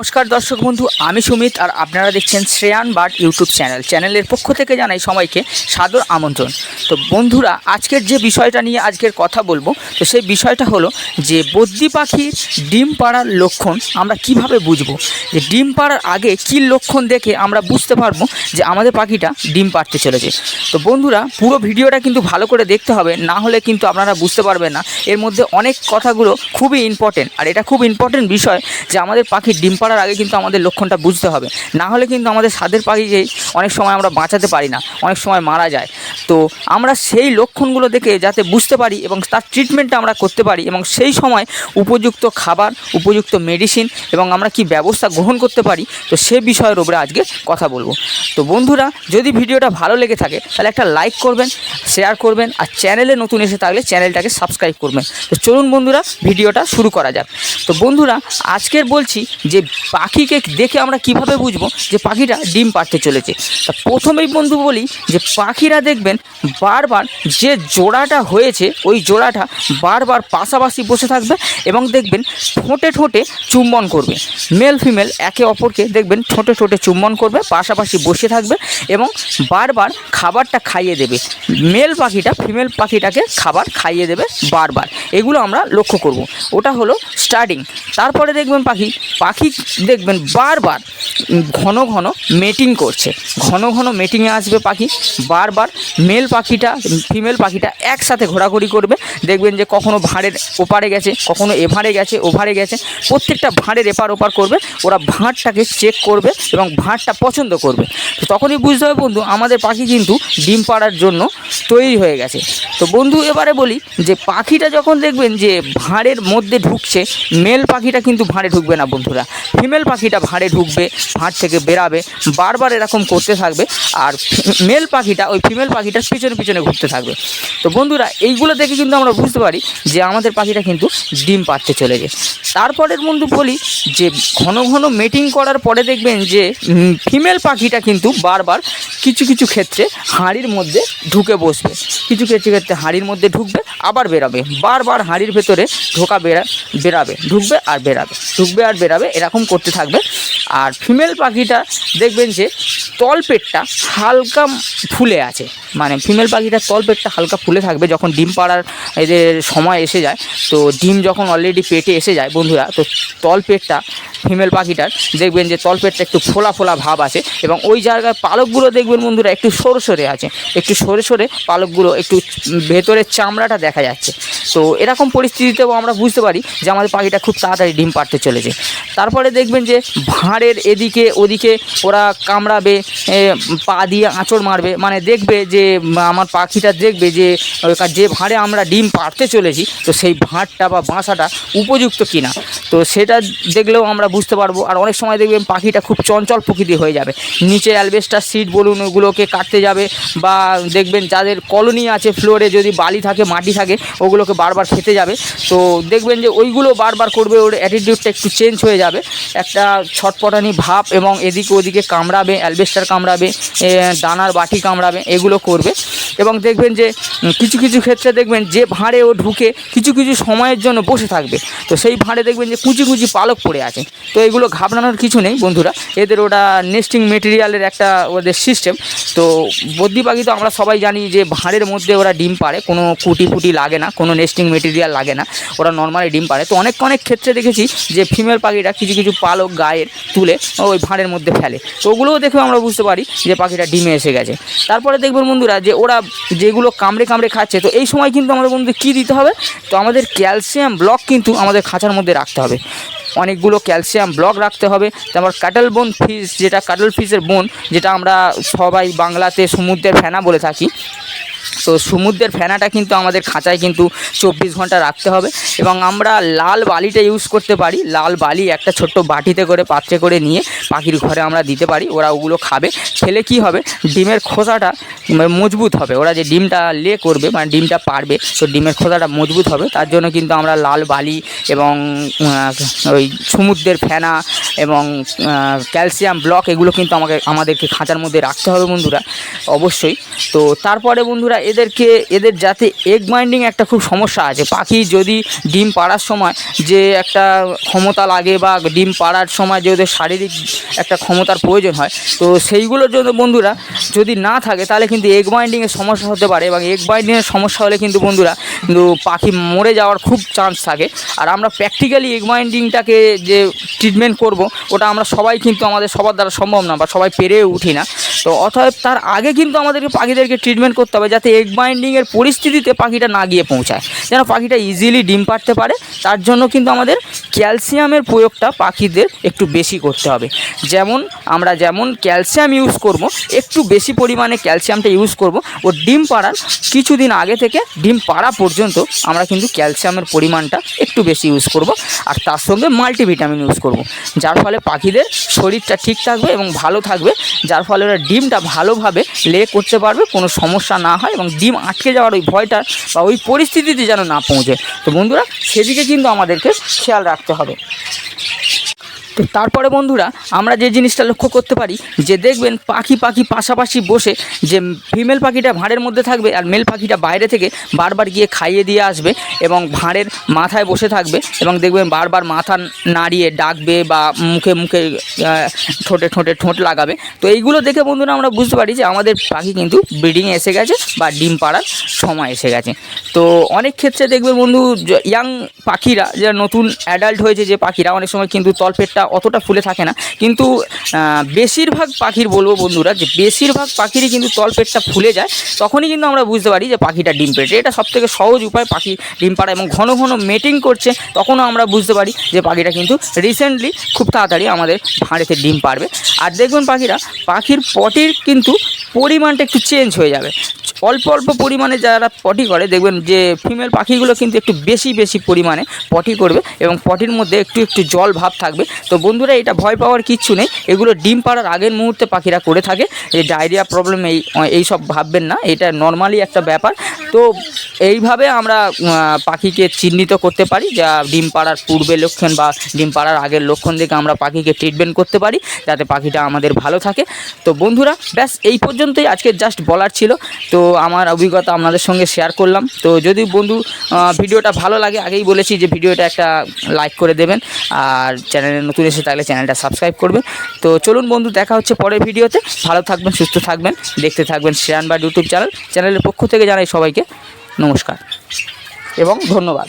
নমস্কার দর্শক বন্ধু, আমি সুমিত আর আপনারা দেখছেন শ্রেয়ান বার্ড ইউটিউব চ্যানেল। চ্যানেলের পক্ষ থেকে জানাই সবাইকে সাদর আমন্ত্রণ। তো বন্ধুরা, আজকের যে বিষয়টা নিয়ে আজকের কথা বলব, তো সেই বিষয়টা হলো যে বদ্যি পাখির ডিম পাড়ার লক্ষণ আমরা কীভাবে বুঝব? যে ডিম পাড়ার আগে কী লক্ষণ দেখে আমরা বুঝতে পারব যে আমাদের পাখিটা ডিম পাড়তে চলেছে? তো বন্ধুরা, পুরো ভিডিওটা কিন্তু ভালো করে দেখতে হবে, না হলে কিন্তু আপনারা বুঝতে পারবেন না। এর মধ্যে অনেক কথাগুলো খুবই ইম্পর্টেন্ট আর এটা খুব ইম্পর্টেন্ট বিষয় যে আমাদের পাখির ডিম পাড়ার আগে কিন্তু আমাদের লক্ষণটা বুঝতে হবে। না হলে কিন্তু আমাদের স্বাদের পাখিকে অনেক সময় আমরা বাঁচাতে পারি না, অনেক সময় মারা যায়। তো আমরা সেই লক্ষণগুলো দেখে যাতে বুঝতে পারি এবং তার ট্রিটমেন্টটা আমরা করতে পারি এবং সেই সময় উপযুক্ত খাবার, উপযুক্ত মেডিসিন এবং আমরা কি ব্যবস্থা গ্রহণ করতে পারি, তো সে বিষয়ের উপরে আজকে কথা বলব। তো বন্ধুরা, যদি ভিডিওটা ভালো লেগে থাকে, তাহলে একটা লাইক করবেন শেয়ার করবেন আর চ্যানেলে নতুন এসে থাকলে চ্যানেলটাকে সাবস্ক্রাইব করবেন। তো চলুন বন্ধুরা, ভিডিওটা শুরু করা যাক। তো বন্ধুরা, আজকের বলছি যে পাখিকে দেখে আমরা কীভাবে বুঝব যে পাখিটা ডিম পাড়তে চলেছে? তা প্রথমেই বন্ধু বলি যে পাখিরা দেখবেন বারবার যে জোড়াটা হয়েছে, ওই জোড়াটা বারবার পাশাপাশি বসে থাকবে এবং দেখবেন ঠোঁটে ঠোঁটে চুম্বন করবে। মেল ফিমেল একে অপরকে দেখবেন ঠোঁটে ঠোঁটে চুম্বন করবে, পাশাপাশি বসে থাকবে এবং বারবার খাবারটা খাইয়ে দেবে। মেল পাখিটা ফিমেল পাখিটাকে খাবার খাইয়ে দেবে বারবার। এগুলো আমরা লক্ষ্য করব। ওটা হলো স্টার্টিং। তারপরে দেখবেন পাখি পাখি দেখবেন বারবার ঘন ঘন মেটিং করছে। ঘন ঘন মেটিংয়ে আসবে পাখি, বারবার মেল পাখিটা ফিমেল পাখিটা একসাথে ঘোরাঘুরি করবে। দেখবেন যে কখনো ভাঁড়ের ওপারে গেছে, কখনো এভারে গেছে ওভারে গেছে। প্রত্যেকটা ভাঁড়ের এপার ওপার করবে, ওরা ভাঁড়টাকে চেক করবে এবং ভাঁড়টা পছন্দ করবে। তো তখনই বুঝতে হবে বন্ধু, আমাদের পাখি কিন্তু ডিম পাড়ার জন্য তৈরি হয়ে গেছে। তো বন্ধু, এবারে বলি যে পাখিটা যখন দেখবেন যে ভাঁড়ের মধ্যে ঢুকছে মেল পাখিটা কিন্তু ভাঁড়ে ঢুকবে না বন্ধুরা। ফিমেল পাখিটা ভাঁড়ে ঢুকবে, ভাঁড় থেকে বেরাবে, বারবার এরকম করতে থাকবে আর মেল পাখিটা, ওই ফিমেল পাখিটার পিছনে পিছনে ঘুরতে থাকবে। তো বন্ধুরা, এইগুলো দেখে কিন্তু আমরা বুঝতে পারি যে আমাদের পাখিটা কিন্তু ডিম পাড়তে চলেছে তারপরের বন্ধু বলি যে, ঘন ঘন মেটিং করার পরে দেখবেন যে ফিমেল পাখিটা কিন্তু বারবার কিছু কিছু ক্ষেত্রে হাঁড়ির মধ্যে ঢুকে বসবে। কিছু কিছু ক্ষেত্রে হাঁড়ির মধ্যে ঢুকবে, আবার বেরাবে। বারবার হাঁড়ির ভেতরে ঢোকা বেরা, বেরাবে, ঢুকবে আর বেরাবে, ঢুকবে আর বেরাবে, এরকম করতে থাকবে। আর ফিমেল পাখিটা দেখবেন যে তলপেটটা হালকা ফুলে আছে। মানে ফিমেল পাখিটার তলপেটটা হালকা ফুলে থাকবে যখন ডিম পাড়ার এদের সময় এসে যায়। তো ডিম যখন অলরেডি পেটে এসে যায় বন্ধুরা, তো তলপেটটা ফিমেল পাখিটার দেখবেন যে তলপেটটা একটু ফোলা ফোলা ভাব আছে এবং ওই জায়গায় পালকগুলো দেখবেন বন্ধুরা একটু সরে সরে আছে। একটু সরে সরে পালকগুলো একটু ভেতরের চামড়াটা দেখা যাচ্ছে। তো এরকম পরিস্থিতিতেও আমরা বুঝতে পারি যে আমাদের পাখিটা খুব তাড়াতাড়ি ডিম পাড়তে চলেছে। তারপরে দেখবেন যে ভাঁড়ের এদিকে ওদিকে ওরা কামড়াবে পা দিয়ে আঁচড় মারবে। মানে দেখবে যে, আমার পাখিটা দেখবে যে যে ভাঁড়ে আমরা ডিম পাড়তে চলেছি, তো সেই ভাঁড়টা বা বাসাটা উপযুক্ত কিনা। তো সেটা দেখলেও আমরা বুঝতে পারব। আর অনেক সময় দেখবেন পাখিটা খুব চঞ্চল প্রকৃতি হয়ে যাবে। নিচে অ্যালবেস্টার সিট বলুন, ওগুলোকে কাটতে যাবে বা দেখবেন যাদের কলোনি আছে ফ্লোরে যদি বালি থাকে, মাটি থাকে, ওগুলোকে বারবার খেতে যাবে। তো দেখবেন যে ওইগুলো বারবার করবে, ওর অ্যাটিটিউডটা একটু চেঞ্জ হয়ে যাবে। একটা ছটপটানি ভাব এবং এদিকে ওদিকে কামড়াবে, অ্যালবেস্টার কামড়াবে দানার বাটি কামড়াবে, এগুলো করবে। এবং দেখবেন যে কিছু কিছু ক্ষেত্রে দেখবেন যে ভাঁড়ে ও ঢুকে কিছু কিছু সময়ের জন্য বসে থাকবে। তো সেই ভাঁড়ে দেখবেন যে কুচি কুচি পালক পড়ে আছে। তো এগুলো ঘাবড়ানোর কিছু নেই বন্ধুরা। এদের ওটা নেস্টিং মেটেরিয়ালের একটা ওদের সিস্টেম তো বদ্যি পাখি তো আমরা সবাই জানি যে ভাঁড়ের মধ্যে ওরা ডিম পাড়ে। কোনো কুটি ফুটি লাগে না, কোনো নেস্টিং মেটেরিয়াল লাগে না। ওরা নর্মালি ডিম পাড়ে। তো অনেক অনেক ক্ষেত্রে দেখেছি যে ফিমেল পাখিটা কিছু কিছু পালক গায়ের তুলে ওই ভাঁড়ের মধ্যে ফেলে। তো ওগুলোও দেখে আমরা বুঝতে পারি যে পাখিটা ডিমে এসে গেছে। তারপরে দেখবেন বন্ধুরা যে ওরা যেগুলো কামড়ে কামড়ে খাচ্ছে। তো এই সময় কিন্তু আমাদের বন্ধু কী দিতে হবে? তো আমাদের ক্যালসিয়াম ব্লক কিন্তু আমাদের খাঁচার মধ্যে রাখতে হবে। অনেকগুলো ক্যালসিয়াম ব্লক রাখতে হবে। তারপর কাটল বোন ফিস যেটা কাটল ফিসের বোন, যেটা আমরা সবাই বাংলাতে সমুদ্রের ফেনা বলে থাকি তো সমুদ্রের ফেনাটা কিন্তু আমাদের খাঁচায় কিন্তু চব্বিশ ঘণ্টা রাখতে হবে এবং আমরা লাল বালিটা ইউজ করতে পারি। লাল বালি একটা ছোট্ট বাটিতে করে পাত্রে করে নিয়ে পাখির ঘরে আমরা দিতে পারি। ওরা ওগুলো খাবে। খেলে কি হবে? ডিমের খোসাটা মানে মজবুত হবে। ওরা যে ডিমটা লে করবে মানে ডিমটা পারবে, তো ডিমের খোসাটা মজবুত হবে। তার জন্য কিন্তু আমরা লাল বালি এবং ওই সমুদ্রের ফেনা এবং ক্যালসিয়াম ব্লক এগুলো কিন্তু আমাকে, আমাদেরকে খাঁচার মধ্যে রাখতে হবে বন্ধুরা, অবশ্যই। তো তারপরে বন্ধুরা বন্ধুরা এদেরকে, এদের যাতে এগ বাইন্ডিং একটা খুব সমস্যা আছে। পাখি যদি ডিম পাড়ার সময় যে একটা ক্ষমতা লাগে বা ডিম পাড়ার সময় যে ওদের শারীরিক একটা ক্ষমতার প্রয়োজন হয়, তো সেইগুলোর জন্য বন্ধুরা যদি না থাকে, তাহলে কিন্তু এগ বাইন্ডিংয়ের সমস্যা হতে পারে এবং এগ বাইন্ডিংয়ের সমস্যা হলে কিন্তু বন্ধুরা, কিন্তু পাখি মরে যাওয়ার খুব চান্স থাকে। আর আমরা প্র্যাকটিক্যালি এগ বাইন্ডিংটাকে যে ট্রিটমেন্ট করব, ওটা আমরা সবাই কিন্তু আমাদের সবার দ্বারা সম্ভব না বা সবাই পেরে উঠি না। তো অতএব তার আগে কিন্তু আমাদেরকে পাখিদেরকে ট্রিটমেন্ট করতে হবে যাতে এগ বাইন্ডিংয়ের পরিস্থিতিতে পাখিটা না গিয়ে পৌঁছায়। যেন পাখিটা ইজিলি ডিম পাড়তে পারে, তার জন্য কিন্তু আমাদের ক্যালসিয়ামের প্রয়োগটা পাখিদের একটু বেশি করতে হবে। যেমন আমরা যেমন ক্যালসিয়াম ইউজ করব, একটু বেশি পরিমাণে ক্যালসিয়ামটা ইউজ করব, ও ডিম পাড়ার কিছুদিন আগে থেকে ডিম পাড়া পর্যন্ত আমরা কিন্তু ক্যালসিয়ামের পরিমাণটা একটু বেশি ইউজ করব, আর তার সঙ্গে মাল্টিভিটামিন ইউজ করব। যার ফলে পাখিদের শরীরটা ঠিক থাকবে এবং ভালো থাকবে, যার ফলে ওরা ডিমটা ভালোভাবে লে করতে পারবে, কোনো সমস্যা না হয় এবং ডিম আটকে যাওয়ার ওই ভয়টা বা ওই পরিস্থিতিতে যেন না পৌঁছে। তো বন্ধুরা, সেদিকে কিন্তু আমাদেরকে খেয়াল রাখতে হবে। তারপরে বন্ধুরা, আমরা যে জিনিসটা লক্ষ্য করতে পারি যে দেখবেন পাখি পাখি পাশাপাশি বসে যে ফিমেল পাখিটা ভাঁড়ের মধ্যে থাকবে আর মেল পাখিটা বাইরে থেকে বারবার গিয়ে খাইয়ে দিয়ে আসবে এবং ভাঁড়ের মাথায় বসে থাকবে এবং দেখবেন বারবার মাথা নাড়িয়ে ডাকবে বা মুখে মুখে ঠোঁটে ঠোঁটে ঠোঁট লাগাবে। তো এইগুলো দেখে বন্ধুরা আমরা বুঝতে পারি যে আমাদের পাখি কিন্তু ব্রিডিংয়ে এসে গেছে বা ডিম পাড়ার সময় এসে গেছে। তো অনেক ক্ষেত্রে দেখবে বন্ধু ইয়াং পাখিরা যে নতুন অ্যাডাল্ট হয়েছে যে পাখিরা, অনেক সময় কিন্তু তলপেটটা অতটা ফুলে থাকে না। কিন্তু বেশিরভাগ পাখির বলব বন্ধুরা যে বেশিরভাগ পাখিরই কিন্তু তলপেটটা ফুলে যায়, তখনই কিন্তু আমরা বুঝতে পারি যে পাখিটা ডিম পেটে। এটা সবথেকে সহজ উপায় পাখি ডিম পাড়া এবং ঘন ঘন মেটিং করছে, তখনও আমরা বুঝতে পারি যে পাখিটা কিন্তু রিসেন্টলি খুব তাড়াতাড়ি আমাদের ভাঁড়েতে ডিম পারবে আর দেখবেন পাখিরা, পাখির পটির কিন্তু পরিমাণটা একটু চেঞ্জ হয়ে যাবে। অল্প অল্প পরিমাণে যারা পটি করে, দেখবেন যে ফিমেল পাখিগুলো কিন্তু একটু বেশি বেশি পরিমাণে পটি করবে এবং পটির মধ্যে একটু একটু জল ভাব থাকবে। তো বন্ধুরা, এটা ভয় পাওয়ার কিচ্ছু নেই। এগুলো ডিম পাড়ার আগের মুহূর্তে পাখিরা করে থাকে। এই ডায়রিয়া প্রবলেম এই এই সব ভাববেন না। এটা নর্মালি একটা ব্যাপার। তো এইভাবে আমরা পাখিকে চিহ্নিত করতে পারি, যা ডিম পাড়ার পূর্বে লক্ষণ বা ডিম পাড়ার আগের লক্ষণ দেখে আমরা পাখিকে ট্রিটমেন্ট করতে পারি, যাতে পাখিটা আমাদের ভালো থাকে। তো বন্ধুরা, ব্যাস, এই পর্যন্তই। আজকে জাস্ট বলার ছিল। তো আমার অভিজ্ঞতা আপনাদের সঙ্গে শেয়ার করলাম। তো যদি বন্ধু ভিডিওটা ভালো লাগে, আগেই বলেছি যে ভিডিওটা একটা লাইক করে দেবেন। আর চ্যানেলে নতুন এসে থাকলে চ্যানেলটা সাবস্ক্রাইব করবেন। তো চলুন বন্ধু, দেখা হচ্ছে পরের ভিডিওতে। ভালো থাকবেন, সুস্থ থাকবেন, দেখতে থাকবেন শ্রেয়ান বা ইউটিউব চ্যানেল। চ্যানেলের পক্ষ থেকে জানাই সবাইকে নমস্কার এবং ধন্যবাদ।